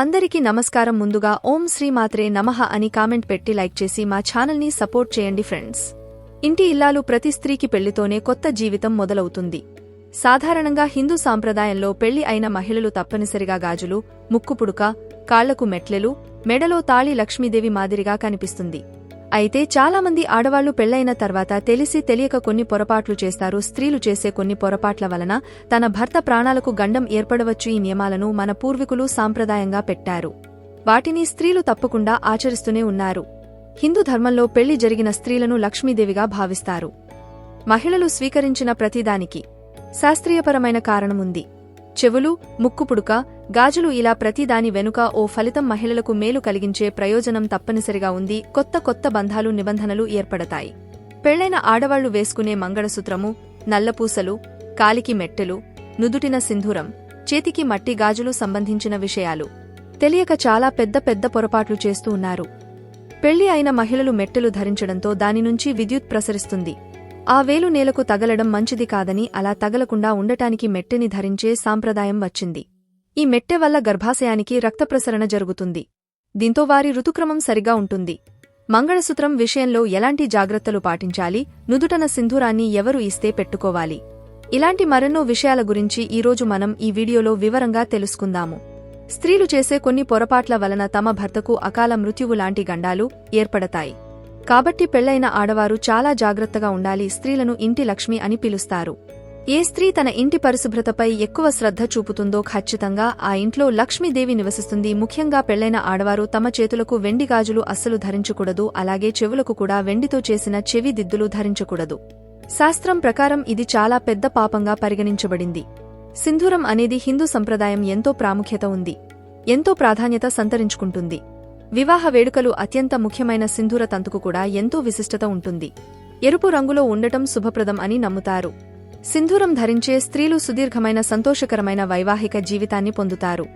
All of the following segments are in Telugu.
అందరికీ నమస్కారం. ముందుగా ఓం శ్రీ మాత్రే నమః అని కామెంట్ పెట్టి లైక్ చేసి మా ఛానల్ని సపోర్ట్ చేయండి ఫ్రెండ్స్. ఇంటి ఇల్లాలు ప్రతి స్త్రీకి పెళ్ళితోనే కొత్త జీవితం మొదలవుతుంది. సాధారణంగా హిందూ సాంప్రదాయంలో పెళ్ళి అయిన మహిళలు తప్పనిసరిగా గాజులు ముక్కుపుడుక కాళ్ళకు మెట్లెలు మెడలో తాళి లక్ష్మీదేవి మాదిరిగా కనిపిస్తుంది. అయితే చాలామంది ఆడవాళ్ళు పెళ్ళైన తర్వాత తెలిసి తెలియక కొన్ని పొరపాట్లు చేస్తారు. స్త్రీలు చేసే కొన్ని పొరపాట్ల వలన తన భర్త ప్రాణాలకు గండం ఏర్పడవచ్చు. ఈ నియమాలను మన పూర్వీకులు సాంప్రదాయంగా పెట్టారు. వాటిని స్త్రీలు తప్పకుండా ఆచరిస్తూనే ఉన్నారు. హిందూ ధర్మంలో పెళ్ళి జరిగిన స్త్రీలను లక్ష్మీదేవిగా భావిస్తారు. మహిళలు స్వీకరించిన ప్రతిదానికి శాస్త్రీయపరమైన కారణముంది. చెవులు ముక్కుపుడుక గాజులు ఇలా ప్రతిదాని వెనుక ఓ ఫలితం మహిళలకు మేలు కలిగించే ప్రయోజనం తప్పనిసరిగా ఉంది. కొత్త కొత్త బంధాలు నిబంధనలు ఏర్పడతాయి. పెళ్ళైన ఆడవాళ్ళు వేసుకునే మంగళసూత్రము నల్లపూసలు కాలికి మెట్టెలు నుదుటిన సింధూరం చేతికి మట్టి గాజులు సంబంధించిన విషయాలు తెలియక చాలా పెద్ద పెద్ద పొరపాట్లు చేస్తూ ఉన్నారు. పెళ్ళి అయిన మహిళలు మెట్టెలు ధరించడంతో దాని నుంచి విద్యుత్ ప్రసరిస్తుంది. ఆ వేలు నేలకు తగలడం మంచిది కాదని అలా తగలకుండా ఉండటానికి మెట్టెని ధరించే సాంప్రదాయం వచ్చింది. ఈ మెట్టె వల్ల గర్భాశయానికి రక్తప్రసరణ జరుగుతుంది. దీంతో వారి ఋతుక్రమం సరిగా ఉంటుంది. మంగళసూత్రం విషయంలో ఎలాంటి జాగ్రత్తలు పాటించాలి? నుదుటన సింధూరాన్ని ఎవరు ఇస్తే పెట్టుకోవాలి? ఇలాంటి మరెన్నో విషయాల గురించి ఈరోజు మనం ఈ వీడియోలో వివరంగా తెలుసుకుందాము. స్త్రీలు చేసే కొన్ని పొరపాట్ల వలన తమ భర్తకు అకాల మృత్యువు లాంటి గండాలు ఏర్పడతాయి. కాబట్టి పెళ్ళైన ఆడవారు చాలా జాగ్రత్తగా ఉండాలి స్త్రీలను ఇంటి లక్ష్మి అని పిలుస్తారు. ఏ స్త్రీ తన ఇంటి పరిశుభ్రతపై ఎక్కువ శ్రద్ధ చూపుతుందో ఖచ్చితంగా ఆ ఇంట్లో లక్ష్మీదేవి నివసిస్తుంది. ముఖ్యంగా పెళ్ళైన ఆడవారు తమ చేతులకు వెండి గాజులు అస్సలు ధరించకూడదు. అలాగే చెవులకు కూడా వెండితో చేసిన చెవి దిద్దులు ధరించకూడదు. శాస్త్రం ప్రకారం ఇది చాలా పెద్ద పాపంగా పరిగణించబడింది. సింధూరం అనేది హిందూ సంప్రదాయం ఎంతో ప్రాముఖ్యత ఉంది. ఎంతో ప్రాధాన్యత సంతరించుకుంటుంది. వివాహ వేడుకలు అత్యంత ముఖ్యమైన సింధూర తంతుకు కూడా ఎంతో విశిష్టత ఉంటుంది. ఎరుపు రంగులో ఉండటం శుభప్రదం అని నమ్ముతారు. సింధూరం ధరించే స్త్రీలు సుదీర్ఘమైన సంతోషకరమైన వైవాహిక జీవితాన్ని పొందుతారు.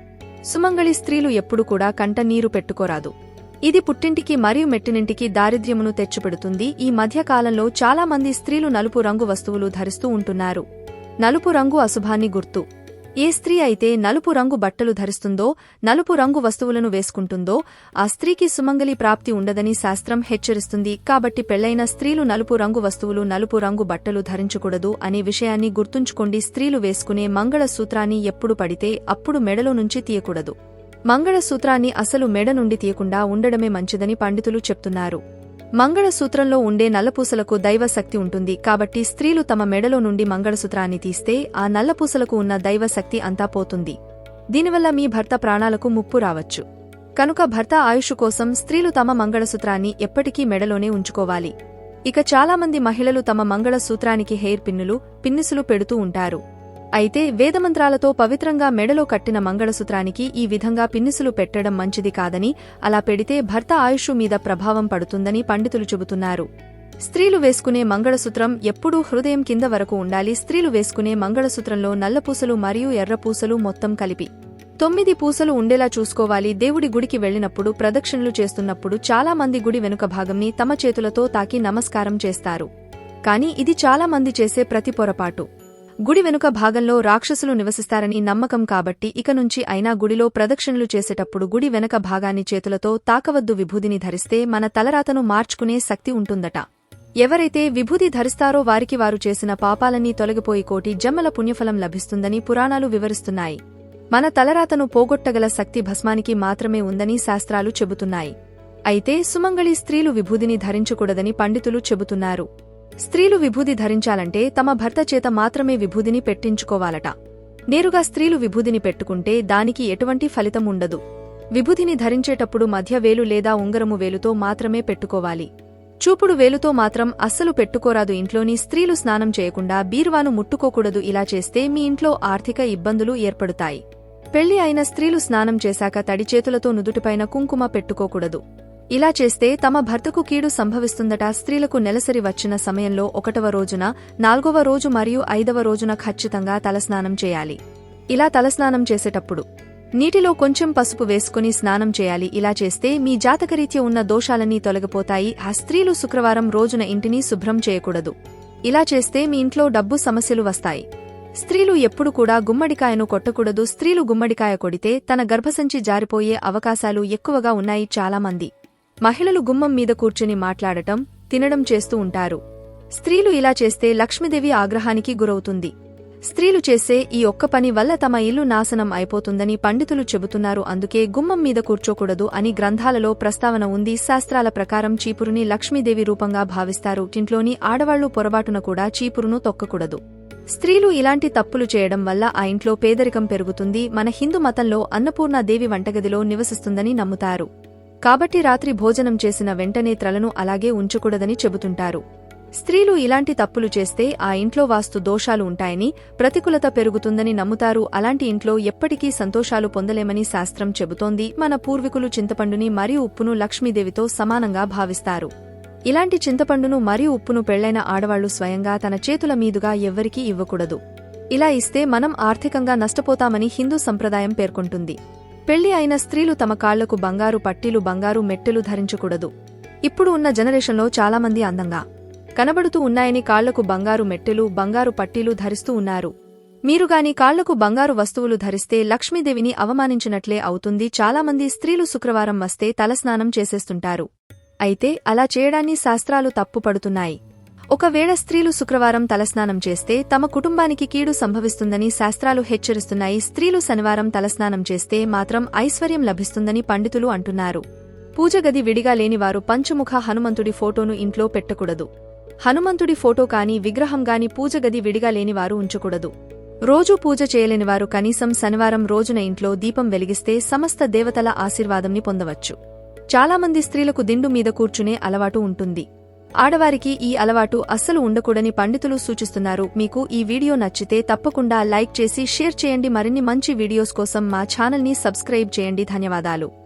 సుమంగళి స్త్రీలు ఎప్పుడు కూడా కంట నీరు పెట్టుకోరాదు. ఇది పుట్టింటికి మరియు మెట్టినింటికి దారిద్ర్యమును తెచ్చిపెడుతుంది. ఈ మధ్యకాలంలో చాలామంది స్త్రీలు నలుపు రంగు వస్తువులు ధరిస్తూ ఉంటున్నారు. నలుపు రంగు అశుభాన్ని గుర్తు. ఏ స్త్రీ అయితే నలుపు రంగు బట్టలు ధరిస్తుందో నలుపు రంగు వస్తువులను వేసుకుంటుందో ఆ స్త్రీకి సుమంగలి ప్రాప్తి ఉండదని శాస్త్రం హెచ్చరిస్తుంది. కాబట్టి పెళ్ళైన స్త్రీలు నలుపు రంగు వస్తువులు నలుపు రంగు బట్టలు ధరించకూడదు అనే విషయాన్ని గుర్తుంచుకోండి. స్త్రీలు వేసుకునే మంగళ సూత్రాన్ని ఎప్పుడు పడితే అప్పుడు మెడలో నుంచి తీయకూడదు. మంగళసూత్రాన్ని అసలు మెడ నుండి తీయకుండా ఉండడమే మంచిదని పండితులు చెప్తున్నారు. మంగళసూత్రంలో ఉండే నల్లపూసలకు దైవశక్తి ఉంటుంది. కాబట్టి స్త్రీలు తమ మెడలో నుండి మంగళసూత్రాన్ని తీస్తే ఆ నల్లపూసలకు ఉన్న దైవశక్తి అంతా పోతుంది. దీనివల్ల మీ భర్త ప్రాణాలకు ముప్పు రావచ్చు. కనుక భర్త ఆయుషు కోసం స్త్రీలు తమ మంగళసూత్రాన్ని ఎప్పటికీ మెడలోనే ఉంచుకోవాలి. ఇక చాలామంది మహిళలు తమ మంగళసూత్రానికి హెయిర్ పిన్నులు పిన్నిసులు పెడుతూ ఉంటారు. అయితే వేదమంత్రాలతో పవిత్రంగా మెడలో కట్టిన మంగళసూత్రానికి ఈ విధంగా పిన్నిసులు పెట్టడం మంచిది కాదని అలా పెడితే భర్త ఆయుషు మీద ప్రభావం పడుతుందని పండితులు చెబుతున్నారు. స్త్రీలు వేసుకునే మంగళసూత్రం ఎప్పుడూ హృదయం కింద వరకు ఉండాలి. స్త్రీలు వేసుకునే మంగళసూత్రంలో నల్లపూసలు మరియు ఎర్రపూసలు మొత్తం కలిపి. తొమ్మిది పూసలు ఉండేలా చూసుకోవాలి. దేవుడి గుడికి వెళ్ళినప్పుడు ప్రదక్షిణలు చేస్తున్నప్పుడు చాలా మంది గుడి వెనుక భాగంని తమ చేతులతో తాకి నమస్కారం చేస్తారు. కాని ఇది చాలా మంది చేసే ప్రతి పొరపాటు. గుడి వెనుక భాగంలో రాక్షసులు నివసిస్తారని నమ్మకం కాబట్టి ఇక నుంచి అయినా గుడిలో ప్రదక్షిణలు చేసేటప్పుడు గుడి వెనక భాగాన్ని చేతులతో తాకవద్దు విభూదిని ధరిస్తే మన తలరాతను మార్చుకునే శక్తి ఉంటుందట. ఎవరైతే విభూది ధరిస్తారో వారికి వారు చేసిన పాపాలన్నీ తొలగిపోయి కోటి జమ్మల పుణ్యఫలం లభిస్తుందని పురాణాలు వివరిస్తున్నాయి. మన తలరాతను పోగొట్టగల శక్తి భస్మానికి మాత్రమే ఉందని శాస్త్రాలు చెబుతున్నాయి. అయితే సుమంగళి స్త్రీలు విభూదిని ధరించకూడదని పండితులు చెబుతున్నారు. స్త్రీలు విభూది ధరించాలంటే తమ భర్త చేత మాత్రమే విభూదిని పెట్టించుకోవాలట. నేరుగా స్త్రీలు విభూదిని పెట్టుకుంటే దానికి ఎటువంటి ఫలితం ఉండదు. విభూదిని ధరించేటప్పుడు మధ్య వేలు లేదా ఉంగరము వేలుతో మాత్రమే పెట్టుకోవాలి. చూపుడు వేలుతో మాత్రం అస్సలు పెట్టుకోరాదు ఇంట్లోని స్త్రీలు స్నానం చేయకుండా బీర్వాను ముట్టుకోకూడదు ఇలా చేస్తే మీ ఇంట్లో ఆర్థిక ఇబ్బందులు ఏర్పడుతాయి. పెళ్ళి అయిన స్త్రీలు స్నానం చేశాక తడి చేతులతో నుదుటిపైన కుంకుమ పెట్టుకోకూడదు. ఇలా చేస్తే తమ భర్తకు కీడు సంభవిస్తుందట. స్త్రీలకు నెలసరి వచ్చిన సమయంలో ఒకటవ రోజున నాల్గవ రోజు మరియు ఐదవ రోజున ఖచ్చితంగా తలస్నానం చేయాలి. ఇలా తలస్నానం చేసేటప్పుడు నీటిలో కొంచెం పసుపు వేసుకుని స్నానం చేయాలి. ఇలా చేస్తే మీ జాతకరీత్య ఉన్న దోషాలన్నీ తొలగిపోతాయి. ఆ స్త్రీలు శుక్రవారం రోజున ఇంటిని శుభ్రం చేయకూడదు. ఇలా చేస్తే మీ ఇంట్లో డబ్బు సమస్యలు వస్తాయి. స్త్రీలు ఎప్పుడు కూడా గుమ్మడికాయను కొట్టకూడదు. స్త్రీలు గుమ్మడికాయ కొడితే తన గర్భసంచి జారిపోయే అవకాశాలు ఎక్కువగా ఉన్నాయి చాలామంది. మహిళలు గుమ్మం మీద కూర్చుని మాట్లాడటం తినడం చేస్తూ ఉంటారు. స్త్రీలు ఇలా చేస్తే లక్ష్మీదేవి ఆగ్రహానికి గురవుతుంది. స్త్రీలు చేసే ఈ ఒక్క పని వల్ల తమ ఇల్లు నాశనం అయిపోతుందని పండితులు చెబుతున్నారు. అందుకే గుమ్మం మీద కూర్చోకూడదు అని గ్రంథాలలో ప్రస్తావన ఉంది. శాస్త్రాల ప్రకారం చీపురుని లక్ష్మీదేవి రూపంగా భావిస్తారు. ఇంట్లోని ఆడవాళ్ళు పొరబాటున కూడా చీపురును తొక్కకూడదు. స్త్రీలు ఇలాంటి తప్పులు చేయడం వల్ల ఆ ఇంట్లో పేదరికం పెరుగుతుంది. మన హిందూ మతంలో అన్నపూర్ణాదేవి వంటగదిలో నివసిస్తుందని నమ్ముతారు. కాబట్టి రాత్రి భోజనం చేసిన వెంటనే త్రలను అలాగే ఉంచకూడదని చెబుతుంటారు. స్త్రీలు ఇలాంటి తప్పులు చేస్తే ఆ ఇంట్లో వాస్తు దోషాలు ఉంటాయని ప్రతికూలత పెరుగుతుందని నమ్ముతారు. అలాంటి ఇంట్లో ఎప్పటికీ సంతోషాలు పొందలేమని శాస్త్రం చెబుతోంది. మన పూర్వీకులు చింతపండుని మరియు ఉప్పును లక్ష్మీదేవితో సమానంగా భావిస్తారు. ఇలాంటి చింతపండును మరియు ఉప్పును పెళ్ళైన ఆడవాళ్ళు స్వయంగా తన చేతుల మీదుగా ఎవ్వరికీ ఇవ్వకూడదు. ఇలా ఇస్తే మనం ఆర్థికంగా నష్టపోతామని హిందూ సంప్రదాయం పేర్కొంటుంది. పెళ్ళి అయిన స్త్రీలు తమ కాళ్ళకు బంగారు పట్టీలు బంగారు మెట్టెలు ధరించకూడదు. ఇప్పుడు ఉన్న జనరేషన్లో చాలామంది అందంగా కనబడుతూ ఉన్నాయని కాళ్ళకు బంగారు మెట్టెలు బంగారు పట్టీలు ధరిస్తూ ఉన్నారు. మీరుగాని కాళ్ళకు బంగారు వస్తువులు ధరిస్తే లక్ష్మీదేవిని అవమానించినట్లే అవుతుంది. చాలామంది స్త్రీలు శుక్రవారం వస్తే తలస్నానం చేసేస్తుంటారు. అయితే అలా చేయడాన్ని శాస్త్రాలు తప్పుపడుతున్నాయి. ఒకవేళ స్త్రీలు శుక్రవారం తలస్నానం చేస్తే తమ కుటుంబానికి కీడు సంభవిస్తుందని శాస్త్రాలు హెచ్చరిస్తున్నాయి. స్త్రీలు శనివారం తలస్నానం చేస్తే మాత్రం ఐశ్వర్యం లభిస్తుందని పండితులు అంటున్నారు. పూజగది విడిగా లేనివారు పంచముఖ హనుమంతుడి ఫోటోను ఇంట్లో పెట్టకూడదు. హనుమంతుడి ఫోటో కాని విగ్రహం గాని పూజగది విడిగా లేనివారు ఉంచకూడదు. రోజూ పూజ చేయలేనివారు కనీసం శనివారం రోజున ఇంట్లో దీపం వెలిగిస్తే సమస్త దేవతల ఆశీర్వాదంని పొందవచ్చు. చాలామంది స్త్రీలకు దిండు మీద కూర్చునే అలవాటు ఉంటుంది. ఆడవారికి ఈ అలవాటు అస్సలు ఉండకూడని పండితులు సూచిస్తున్నారు. మీకు ఈ వీడియో నచ్చితే తప్పకుండా లైక్ చేసి షేర్ చేయండి. మరిన్ని మంచి వీడియోస్ కోసం మా ఛానల్ని సబ్స్క్రైబ్ చేయండి. ధన్యవాదాలు.